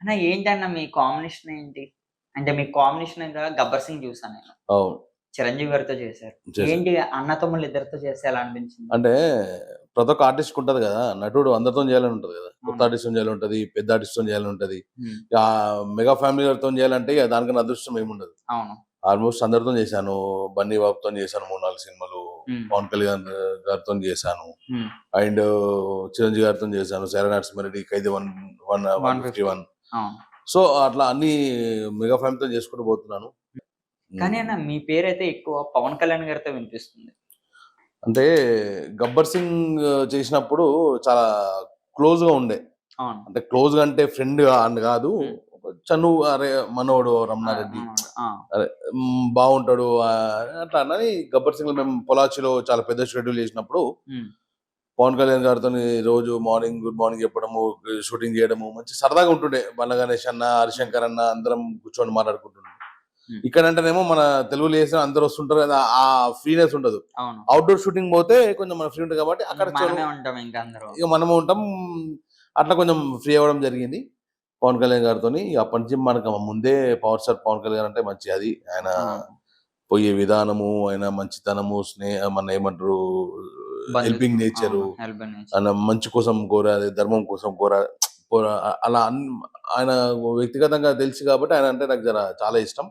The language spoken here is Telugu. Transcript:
అన్న ఏంటన్న మీ కాంబినేషన్ ఏంటి? అంటే మీ కాంబినేషన్గా గబ్బర్ సింగ్ చూసాను నేను. అవును. చిరంజీవి గారితో చేశారు. ఏంటి అన్న తమ్ముళ్ళు ఇద్దరితో చేస్తే ఎలా అనిపించింది? అంటే ప్రతి ఒక్క ఆర్టిస్ట్ ఉంటది కదా నటుడు అందరితో చేయాలని ఉంటది కదా. కొత్త అవును. ఆర్టిస్ట్ చేయాలని ఉంటది పెద్ద ఆర్టిస్ట్ చేయాలని ఉంటది. ఉమ్, ఆ మెగా ఫ్యామిలీ గారితో చేయాలంటే ఇక దానికన్నా అదృష్టం ఏముండదు. అవును. ఆల్మోస్ట్ అందరితో చేశాను. బన్నీ బాబుతో చేశాను మూడు నాలుగు సినిమాలు. ఉమ్, పవన్ కళ్యాణ్ గారితో చేశాను. ఉమ్, అండ్ చిరంజీవి గారితో చేశాను. శరణ Narasimha Reddy Khaidi one one one fifty one. So అట్లా అన్ని మెగా ఫ్యామిలీతో చేసుకుంటూ పోతున్నాను. కానీ అన్న మీ పేరైతే ఎక్కువ పవన్ కళ్యాణ్ గారితో వినిపిస్తుంది. అంటే గబ్బర్ సింగ్ చేసినప్పుడు చాలా క్లోజ్గా ఉండే అంటే క్లోజ్గా అంటే ఫ్రెండ్ అని కాదు. చనువు అరే మనోడు రమణారెడ్డి. మ్, బాగుంటాడు అట్లా అని గబ్బర్ సింగ్ మేము పొలాచిలో చాలా పెద్ద షెడ్యూల్ చేసినప్పుడు పవన్ కళ్యాణ్ గారితో రోజు మార్నింగ్ గుడ్ మార్నింగ్ చెప్పడము షూటింగ్ చేయడము మంచి సరదాగా ఉంటుండే. బండ్ల గణేష్ అన్న హరిశంకర్ అన్న అందరం కూర్చొని మాట్లాడుకుంటుండే. ఇక్కడ అంటేనేమో మన తెలుగులో చేసిన అందరూ వస్తుంటారు కదా ఆ ఫ్రీనెస్ ఉండదు. అవుట్డోర్ షూటింగ్ పోతే కొంచెం మన ఫ్రీ ఉంటుంది కాబట్టి అక్కడ ఇంకా మనము ఉంటాం అట్లా కొంచెం ఫ్రీ అవ్వడం జరిగింది. పవన్ కళ్యాణ్ గారితో అప్పటి నుంచి మనకు ముందే పవర్ స్టార్ పవన్ కళ్యాణ్ అంటే మంచి అది. ఆయన పోయే విధానము ఆయన మంచితనము స్నేహ మన ఏమంటారు హెల్పింగ్ నేచరు మంచి కోసం కోరాది ధర్మం కోసం కోరా కోరా అలా ఆయన వ్యక్తిగతంగా తెలుసు కాబట్టి ఆయన అంటే నాకు జర చాలా ఇష్టం.